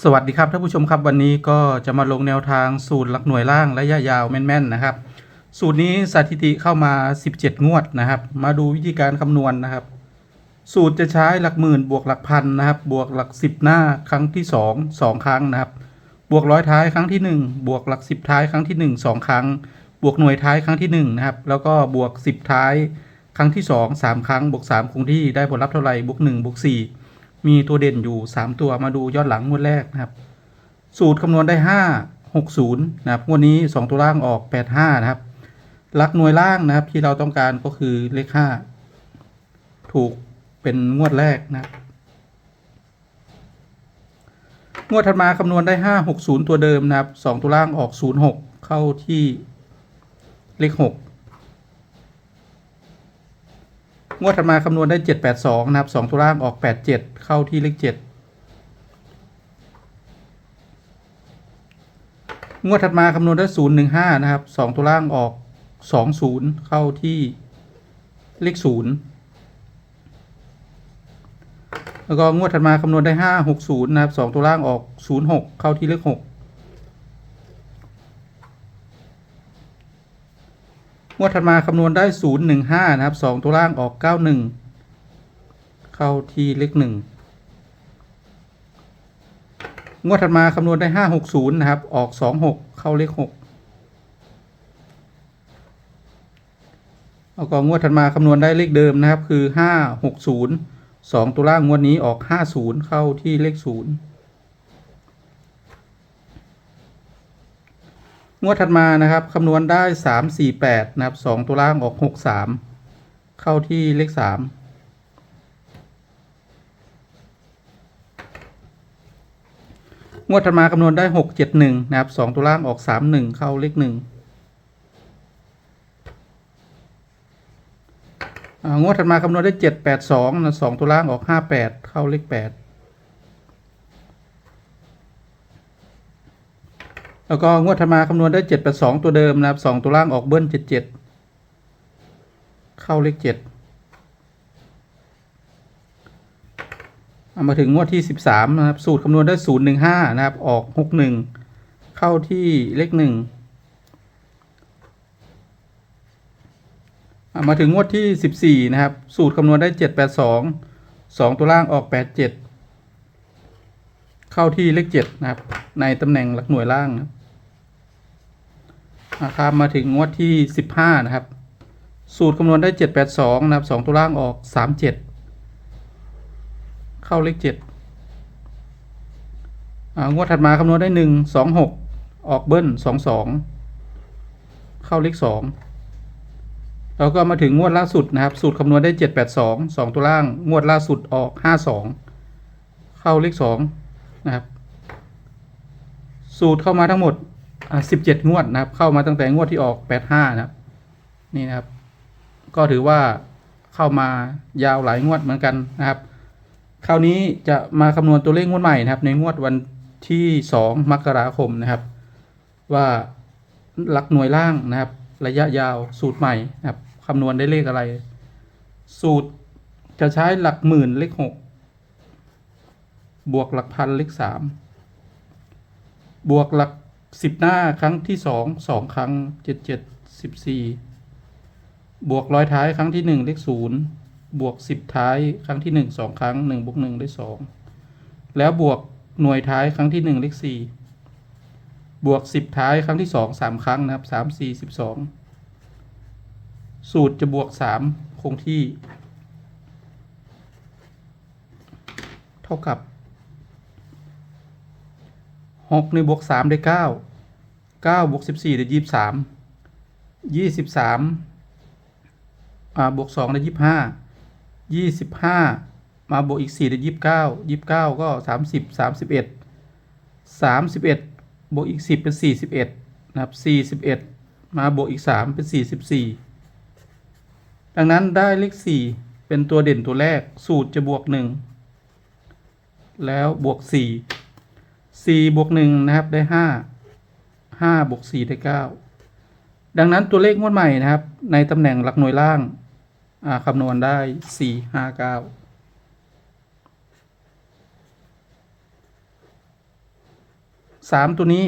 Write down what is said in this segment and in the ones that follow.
สวัสดีครับท่านผู้ชมครับวันนี้ก็จะมาลงแนวทางสูตรหลักหน่วยล่างระยะยาวแม่นๆนะครับ สูตรนี้สถิติเข้ามา 17 งวดนะครับ มาดูวิธีการคำนวณนะครับ สูตรจะใช้หลักหมื่นบวกหลักพันนะครับ บวกหลัก 10 หน้าครั้งที่ 2 2 ครั้งนะครับ บวกร้อยท้ายครั้งที่ 1 บวกหลัก 10 ท้ายครั้งที่ 1 2 ครั้ง บวกหน่วยท้ายครั้งที่1นะครับแล้วก็บวก 10 ท้ายครั้งที่ 2 3 ครั้ง บวก3คงที่ได้ผลลัพธ์เท่าไหร่บวก1บวก4 มีตัวเด่นอยู่ 3 ตัวมาดูย้อนหลังงวดแรกนะครับ สูตรคำนวณได้ 5 60นะครับงวดนี้ 2 ตัวล่างออก 85 นะครับหลักหน่วยล่างนะครับที่เราต้องการก็คือเลข 5 ถูกเป็นงวดแรกนะครับงวดถัดมาคำนวณได้ 5 60 ตัวเดิมนะครับ 2 ตัวล่างออก 06 เข้าที่เลข 6 งวดถัดมาคำนวณได้782นะครับ2ตัวล่างออก87เข้าที่เลข7งวดถัดมาคำนวณได้015นะครับ2ตัวล่างออก20เข้าที่เลข0แล้วก็งวดถัดมาคำนวณได้560นะครับ2ตัวล่างออก06เข้าที่เลข6ง วดถัดมาคำนวณได้ 015 นะครับ 2 ตัวล่างออก 91 เข้าที่เลข1งวดถัดมาคำนวณได้ 560 นะครับ ออก 26 เข้าเลข6แล้วก็งวดถัดมาคำนวณได้เลขเดิมนะครับคือ 560 2 ตัวล่างงวดนี้ออก 50 เข้าที่เลข 0 งวดถัดมานะครับคำนวณได้ 3 4 8 นะครับ 2 ตัวล่างออก 6 3 เข้าที่เลข 3 งวดถัดมาคำนวณได้ 6 7 1 นะครับ 2 ตัวล่างออก 3 1 เข้าเลข 1 งวดถัดมาคำนวณได้ 7 8 2นะ2ตัวล่างออก 5 8 เข้าเลข 8 แล้วก็งวดถัดมาคำนวณได้เจ็ดแปดสองตัวเดิมนะครับสองตัวล่างออกเบิ้ลเจ็ดเจ็ดเข้าเลขเจ็ดเอามาถึงงวดที่สิบสามนะครับ สูตรคำนวณได้ศูนย์หนึ่งห้านะครับ ออกหกหนึ่งเข้าที่เลขหนึ่งอะมาถึงงวดที่สิบสี่นะครับ สูตรคำนวณได้เจ็ดแปดสองสองตัวล่างออกแปดเจ็ดเข้าที่เลขเจ็ดนะครับ ในตำแหน่งหลักหน่วยล่างนะ ครับอะครับ มาถึงงวดที่สิบห้านะครับ สูตรคำนวณได้เจ็ดแปดสองนะครับสองตัวล่างออกสามเจ็ดเข้าเลขเจ็ดงวดถัดมาคำนวณได้หนึ่งสองหกออกเบิ้ลสองสองเข้าเลขสองแล้วก็มาถึงงวดล่าสุดนะครับ สูตรคำนวณได้เจ็ดแปดสองสองตัวล่าง งวดล่าสุดออกห้าสองเข้าเลขสองนะครับ สูตรเข้ามาทั้งหมด สิบเจ็ดงวดนะครับ เข้ามาตั้งแต่งวดที่ออกแปดห้านะครับ นี่นะครับ ก็ถือว่าเข้ามายาวหลายงวดเหมือนกันนะครับ คราวนี้จะมาคำนวณตัวเลขงวดใหม่นะครับ ในงวดวันที่สองมกราคมนะครับ ว่าหลักหน่วยล่างนะครับ ระยะยาวสูตรใหม่นะครับคำนวณได้เลขอะไร สูตรจะใช้หลักหมื่นเลขหกบวกหลักพันเลขสามบวกหลัก สิบหน้าครั้งที่สองสองครั้งเจ็ดเจ็ดสิบสี่บวกร้อยท้ายครั้งที่หนึ่งเลขศูนย์บวกสิบท้ายครั้งที่หนึ่งสองครั้งหนึ่งบวกหนึ่งได้สองแล้วบวกหน่วยท้ายครั้งที่หนึ่งเลขสี่บวกสิบท้ายครั้งที่สองสามครั้งนะครับสามสี่สิบสองสูตรจะบวกสามคงที่ เท่ากับหกในบวกสามได้เก้า เก้าบวกสิบสี่ได้ยี่สิบสามยี่สิบสามอ่าบวกสองได้ยี่สิบห้ายี่สิบห้ามาบวกอีกสี่ได้ยี่สิบเก้ายี่เก้าก็สามสิบสามสิบเอ็ดสามสิบเอ็ดบวกอีกสิบเป็นสี่สิบเอ็ดนะครับสี่สิบเอ็ดมาบวกอีกสามเป็นสี่สิบสี่ดังนั้นได้เลขสี่เป็นตัวเด่นตัวแรกสูตรจะบวกหนึ่งแล้วบวกสี่สี่บวกหนึ่งนะครับได้ห้าห้าบวกสี่ได้เก้าดังนั้นตัวเลขงวดใหม่นะครับ ในตำแหน่งหลักหน่วยล่างาคำนวณได้สี่ห้าเก้าสามตัวนี้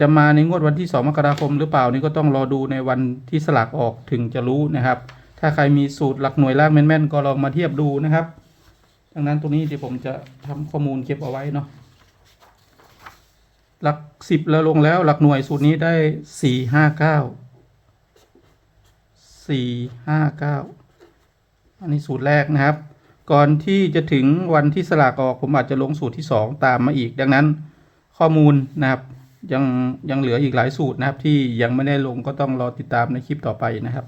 จะมาในงวดวันที่ 2 มกราคมหรือเปล่านี่ก็ต้องรอดูในวันที่สลากออกถึงจะรู้นะครับ ถ้าใครมีสูตรหลักหน่วยล่างแม่นๆก็ลองมาเทียบดูนะครับ ดังนั้นตรงนี้เดี๋ยวผมจะทำข้อมูลเก็บเอาไว้เนาะ หลักสิบแล้วลงแล้ว หลักหน่วยสูตรนี้ได้สี่ห้าเก้าสี่ห้าเก้าอันนี้สูตรแรกนะครับ ก่อนที่จะถึงวันที่สลากออกผมอาจจะลงสูตรที่สองตามมาอีก ดังนั้นข้อมูลนะครับยังยังเหลืออีกหลายสูตรนะครับ ที่ยังไม่ได้ลงก็ต้องรอติดตามในคลิปต่อไปนะครับ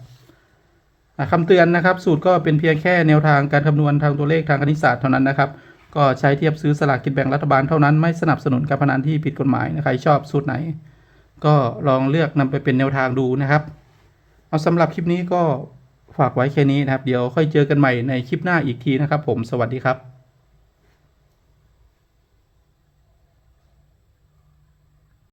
คำเตือนนะครับ สูตรก็เป็นเพียงแค่แนวทางการคำนวณทางตัวเลขทางคณิตศาสตร์เท่านั้นนะครับ ก็ใช้เทียบซื้อสลากกินแบ่งรัฐบาลเท่านั้นไม่สนับสนุนการพนันที่ผิดกฎหมายนะใครชอบสูตรไหน ก็ลองเลือกนำไปเป็นแนวทางดูนะครับ เอาสำหรับคลิปนี้ก็ฝากไว้แค่นี้นะครับ เดี๋ยวค่อยเจอกันใหม่ในคลิปหน้าอีกทีนะครับ ผมสวัสดีครับ